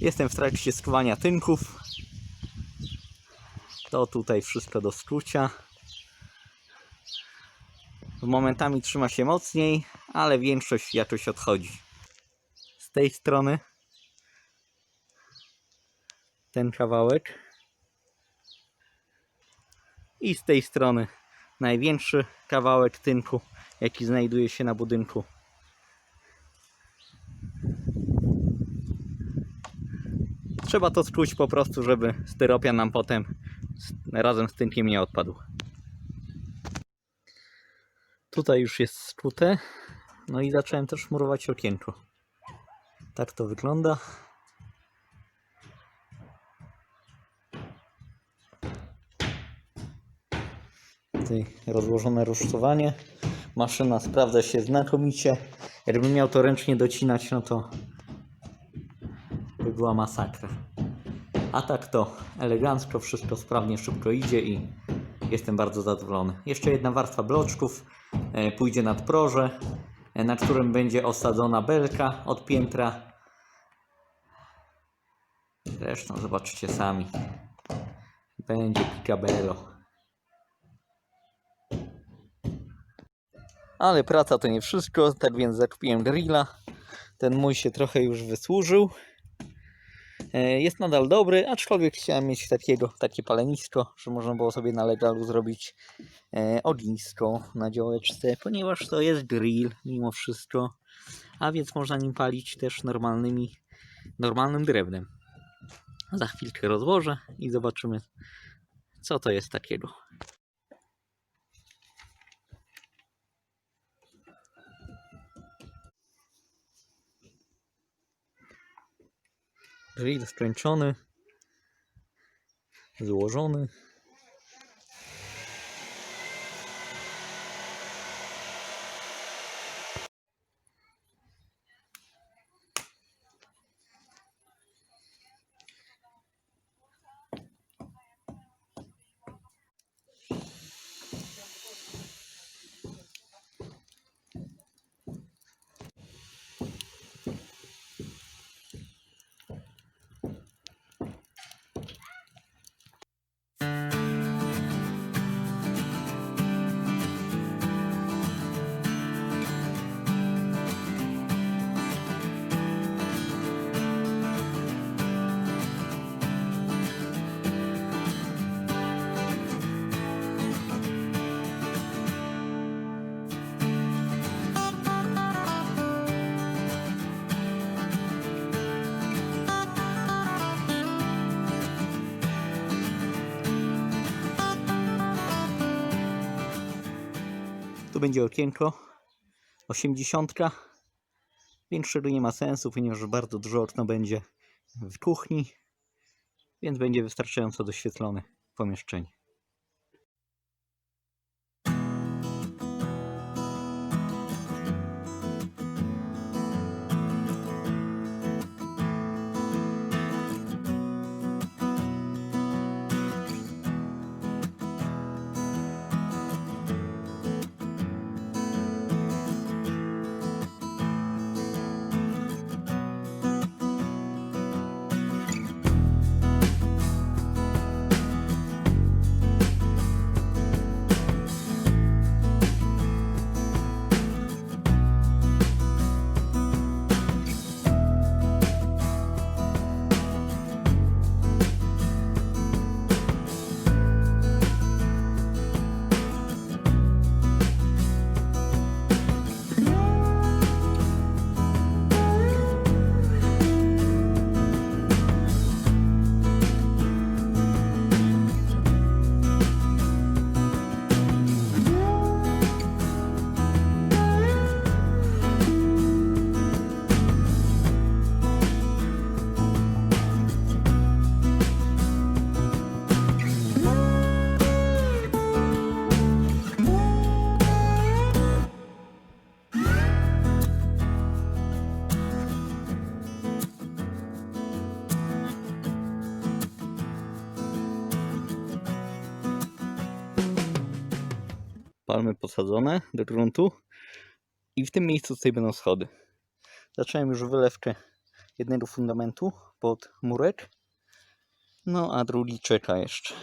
Jestem w trakcie składania tynków. To tutaj wszystko do skrócia. Momentami trzyma się mocniej, ale większość jakoś odchodzi. Z tej strony ten kawałek i z tej strony największy kawałek tynku, jaki znajduje się na budynku. Trzeba to skrócić po prostu, żeby styropian nam potem razem z tynkiem nie odpadł. Tutaj już jest skute. No i zacząłem też murować okienko. Tak to wygląda. Tutaj rozłożone rusztowanie. Maszyna sprawdza się znakomicie. Jakbym miał to ręcznie docinać, no to była masakra. A tak to elegancko, wszystko sprawnie, szybko idzie i jestem bardzo zadowolony. Jeszcze jedna warstwa bloczków e, pójdzie nad proże, e, na którym będzie osadzona belka od piętra. Zresztą zobaczycie sami. Będzie picabello. Ale praca to nie wszystko, tak więc zakupiłem grilla. Ten mój się trochę już wysłużył. E, Jest nadal dobry, aczkolwiek chciałem mieć takiego, takie palenisko, że można było sobie na legalu zrobić e, ognisko na działeczce, ponieważ to jest grill mimo wszystko, a więc można nim palić też normalnymi, normalnym drewnem. Za chwilkę rozłożę i zobaczymy, co to jest takiego. Grill skończony, złożony. Tu będzie okienko 80. Większego nie ma sensu, ponieważ bardzo dużo okno będzie w kuchni, więc będzie wystarczająco doświetlone pomieszczenie. Palmy posadzone do gruntu i w tym miejscu tutaj będą schody. Zacząłem już wylewkę jednego fundamentu pod murek. No a drugi czeka jeszcze.